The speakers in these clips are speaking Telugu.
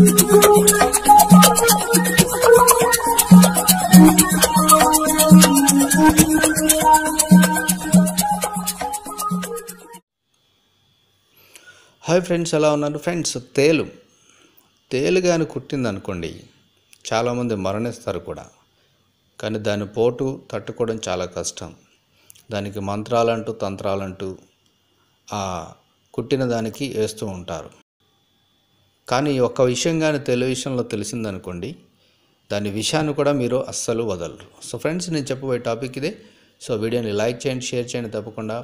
హాయ్ ఫ్రెండ్స్ ఎలా ఉన్నారు? ఫ్రెండ్స్ తేలు. తేలు కానీ కుట్టిందనుకోండి చాలామంది మరణిస్తారు కూడా. కానీ దాని పోటు తట్టుకోవడం చాలా కష్టం. దానికి మంత్రాలంటూ తంత్రాలంటూ ఆ కుట్టిన దానికి వేస్తూ ఉంటారు. కానీ ఒక్క విషయం కానీ తెలు విషయంలో తెలిసిందనుకోండి దాని విషయాన్ని కూడా మీరు అస్సలు వదలరు. సో ఫ్రెండ్స్ నేను చెప్పబోయే టాపిక్ ఇదే. సో వీడియోని లైక్ చేయండి షేర్ చేయండి తప్పకుండా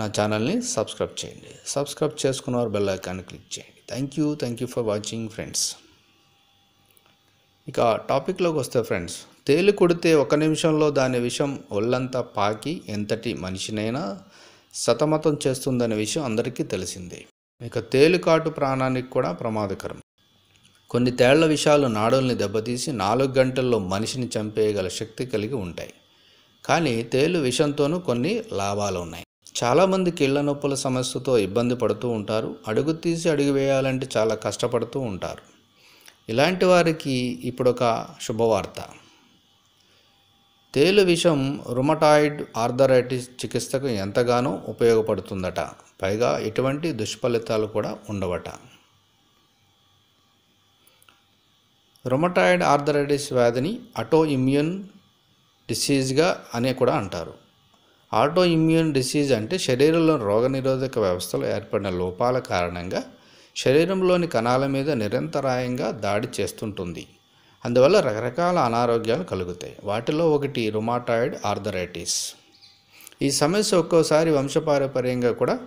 నా ఛానల్ని సబ్స్క్రైబ్ చేయండి. సబ్స్క్రైబ్ చేసుకున్నవారు బెల్ ఐకాన్ క్లిక్ చేయండి. Thank you thank you for watching friends. ఇక టాపిక్లోకి వస్తే ఫ్రెండ్స్ తేలి కొడితే ఒక నిమిషంలో దాని విషయం ఒళ్ళంతా పాకి ఎంతటి మనిషినైనా సతమతం చేస్తుందనే విషయం అందరికీ తెలిసిందే. ఇక తేలికాటు ప్రాణానికి కూడా ప్రమాదకరం. కొన్ని తేళ్ళ విషయాలు నాడుల్ని దెబ్బతీసి నాలుగు గంటల్లో మనిషిని చంపేయగల శక్తి కలిగి ఉంటాయి. కానీ తేలు విషంతోనూ కొన్ని లాభాలు ఉన్నాయి. చాలామంది కీళ్ళ నొప్పుల సమస్యతో ఇబ్బంది పడుతూ ఉంటారు. అడుగు తీసి అడుగు వేయాలంటే చాలా కష్టపడుతూ ఉంటారు. ఇలాంటి వారికి ఇప్పుడు ఒక శుభవార్త. తేలు విషం రుమటాయిడ్ ఆర్థరైటిస్ చికిత్సకు ఎంతగానో ఉపయోగపడుతుందట. పైగా ఎటువంటి దుష్ఫలితాలు కూడా ఉండవట. రుమటాయిడ్ ఆర్థరైటిస్ వ్యాధిని ఆటో ఇమ్యూన్ డిసీజ్గా అనే కూడా అంటారు. ఆటో ఇమ్యూన్ డిసీజ్ అంటే శరీరంలో రోగనిరోధక వ్యవస్థలో ఏర్పడిన లోపాల కారణంగా శరీరంలోని కణాల మీద నిరంతరాయంగా దాడి చేస్తుంటుంది. అందువల్ల రకరకాల అనారోగ్యాలు కలుగుతాయి. వాటిలో ఒకటి రుమాటాయిడ్ ఆర్థరైటిస్ ఈ సమస్య ఒక్కోసారి వంశపారపర్యంగా కూడా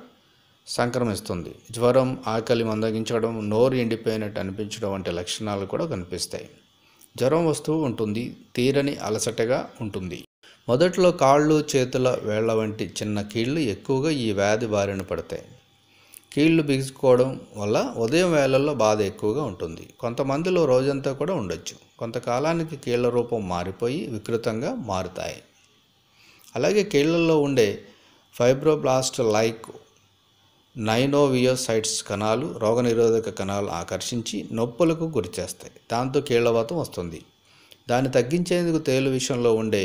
సంక్రమిస్తుంది. జ్వరం ఆకలి మందగించడం నోరు ఎండిపోయినట్టు అనిపించడం వంటి లక్షణాలు కూడా కనిపిస్తాయి. జ్వరం వస్తూ ఉంటుంది తీరని అలసటగా ఉంటుంది. మొదట్లో కాళ్ళు చేతుల వేళ్ళ వంటి చిన్న కీళ్ళు ఎక్కువగా ఈ వ్యాధి బారిన పడతాయి. కీళ్ళు బిగుసుకోవడం వల్ల ఉదయం వేళల్లో బాధ ఎక్కువగా ఉంటుంది. కొంతమందిలో రోజంతా కూడా ఉండొచ్చు. కొంతకాలానికి కీళ్ళ రూపం మారిపోయి వికృతంగా మారుతాయి. అలాగే కీళ్ళల్లో ఉండే ఫైబ్రోబ్లాస్ట్ లైక్ నైనోవియోసైట్స్ కణాలు రోగనిరోధక కణాలు ఆకర్షించి నొప్పులకు గురిచేస్తాయి దాంతో కీళ్ళవాతం వస్తుంది. దాన్ని తగ్గించేందుకు తేలు విషయంలో ఉండే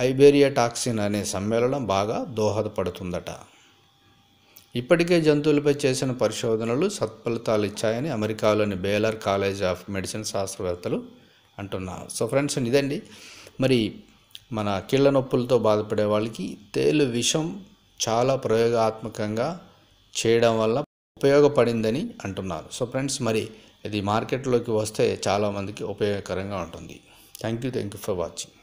ఐబేరియా టాక్సిన్ అనే సమ్మేళనం బాగా దోహదపడుతుందట. ఇప్పటికే జంతువులపై చేసిన పరిశోధనలు సత్ఫలితాలు ఇచ్చాయని అమెరికాలోని బేలర్ కాలేజ్ ఆఫ్ మెడిసిన్ శాస్త్రవేత్తలు అంటున్నారు సో ఫ్రెండ్స్ ఇదండి. మరి మన కీళ్ళ నొప్పులతో బాధపడే వాళ్ళకి తేలు విషం చాలా ప్రయోగాత్మకంగా చేయడం వల్ల ఉపయోగపడిందని అంటున్నారు. సో ఫ్రెండ్స్ మరి ఇది మార్కెట్లోకి వస్తే చాలామందికి ఉపయోగకరంగా ఉంటుంది. Thank you thank you for watching.